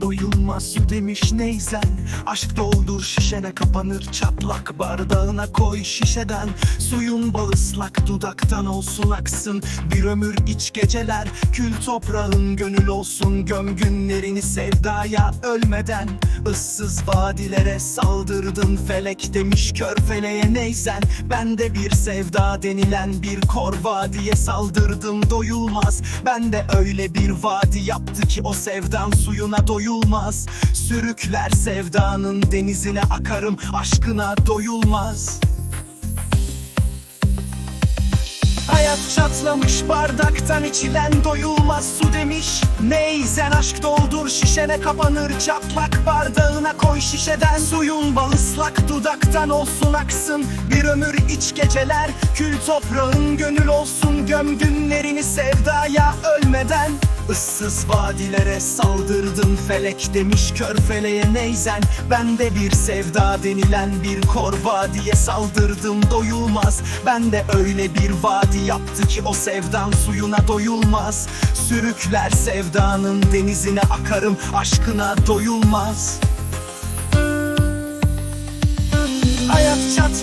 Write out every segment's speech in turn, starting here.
doyulmaz su demiş neyzen? Aşk doldur şişene kapanır çatlak Bardağına koy şişeden. Suyun bal ıslak dudaktan olsun aksın. Bir ömür iç geceler Kül toprağın gönül olsun. Göm günlerini sevdaya ölmeden. Issız vadilere saldırdın felek demiş kör feleğe neyzen? Ben de bir sevda denilen bir kor vadiye saldırdım doyulmaz. Ben de öyle bir vadi yaptı ki o sevdan suyuna doyulmaz. Sürükler sevdanın denizine akarım aşkına doyulmaz. Hayat çatlamış bardaktan içilen doyulmaz. Su demiş Neyzen aşk doldur şişene kapanır. Çatlak Bardağına koy şişeden suyun. Bal ıslak dudaktan olsun aksın. Bir ömür iç geceler kül toprağın gönül olsun. Göm günlerini sevdaya ölmeden Issız vadilere saldırdın felek demiş kör feleğe neyzen? Ben de bir sevda denilen bir kor vadiye saldırdım doyulmaz. Ben de öyle bir vadi yaptı ki o sevdan suyuna doyulmaz. Sürükler sevdanın denizine akarım aşkına doyulmaz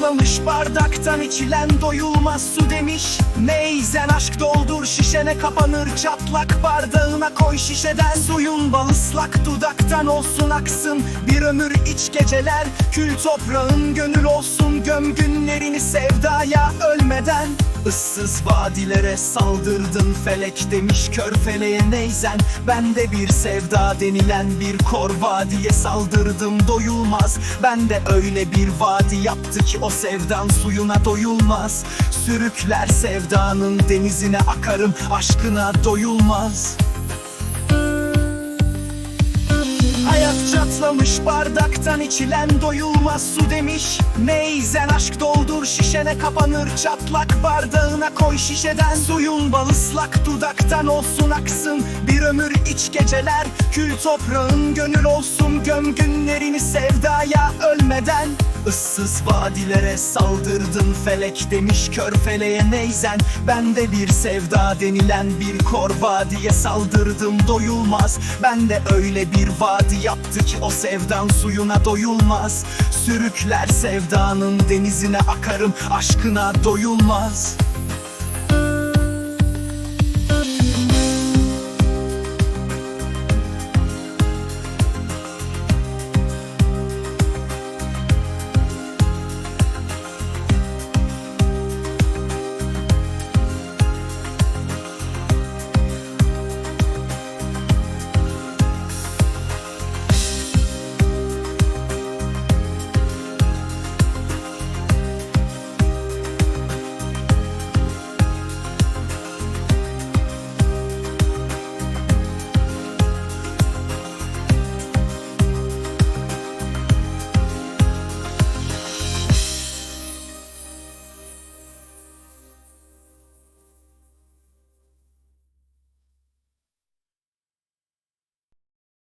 Hayat çatlamış bardaktan içilen doyulmaz su demiş. Neyzen aşk doldur şişene kapanır çatlak Bardağına koy şişeden suyun. Bal ıslak dudaktan olsun aksın Bir ömür iç geceler. Kül toprağın gönül olsun Göm günlerini sevdaya ölmeden. Issız vadilere saldırdın felek demiş kör feleğe neyzen. Ben de bir sevda denilen bir kor vadiye saldırdım doyulmaz. Ben de öyle bir vadi yaptı ki o sevdan suyuna doyulmaz. Sürükler sevdanın denizine akarım aşkına doyulmaz Hayat çatlamış bardaktan içilen doyulmaz su demiş. Neyzen aşk doldur şişene kapanır. Çatlak Bardağına koy şişeden. Suyun bal ıslak dudaktan olsun aksın. Bir ömür iç geceler kül toprağın gönül olsun. Göm günlerini sevdaya ölmeden Issız vadilere saldırdın felek demiş kör feleğe neyzen? Ben de bir sevda denilen bir kor vadiye saldırdım doyulmaz. Ben de öyle bir vadi yaptı ki o sevdan suyuna doyulmaz. Sürükler sevdanın denizine akarım aşkına doyulmaz